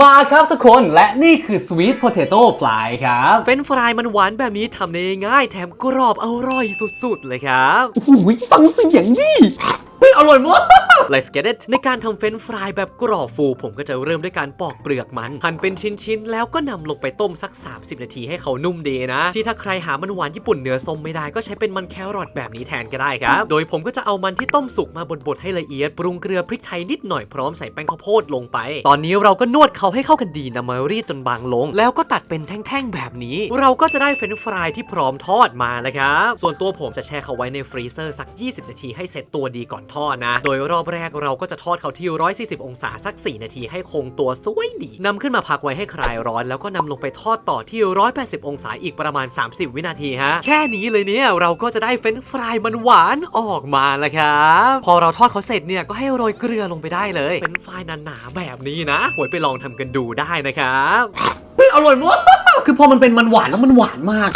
มาครับทุกคนและนี่คือ Sweet Potato Fry ครับเฟรนช์ฟรายมันหวานแบบนี้ทำได้ง่ายแถมกรอบอร่อยสุดๆ เลยครับโอ้โหฟังเสียงดิเฮ้ย อร่อยมาก Let's get it ในการทำเฟรนช์ฟรายแบบกรอบฟู ผมก็จะเริ่มด้วยการปอกเปลือกมัน หั่นเป็นชิ้นๆ แล้วก็นำลงไปต้มสัก 30 นาทีให้เขานุ่มดีนะ ที่ถ้าใครหามันหวานญี่ปุ่นเนื้อส้มไม่ได้ก็ใช้เป็นมันแครอทแบบนี้แทนก็ได้ครับ โดยผมก็จะเอามันที่ต้มสุกมาบดๆให้ละเอียด ปรุงเกลือพริกไทยนิดหน่อยพร้อมใส่แป้งข้าวโพดลงไป ตอนนี้เราก็นวดเขาให้เข้ากันดีนำมารีดจนบางลง แล้วก็ตัดเป็นแท่งๆแบบนี้ เราก็จะได้เฟรนช์ฟรายที่พร้อมทอดมาแล้วครับส่วนตัวผมจะแช่เขาไว้ในฟรีเซอร์สัก 20 นาทีให้เสร็จตัวดีก่อนทอดนะ โดยรอบแรกเราก็จะทอดเขาที่ 140 องศาสัก 4 นาทีให้คงตัวสวยดีนำขึ้นมาพักไว้ให้คลายร้อน แล้วก็นำลงไปทอดต่อที่ 180 องศาอีกประมาณ 30 วินาทีฮะ แค่นี้เลยเนี่ย เราก็จะได้เฟรนฟรายมันหวานออกมาแล้วครับ พอเราทอดเขาเสร็จเนี่ยก็ให้โรยเกลือลงไปได้เลย เป็นฟรายหนาๆแบบนี้นะหวยไปลองทำกันดูได้นะครับเฮ้ยอร่อยมากคือพอมันเป็นมันหวานแล้วมันหวานมาก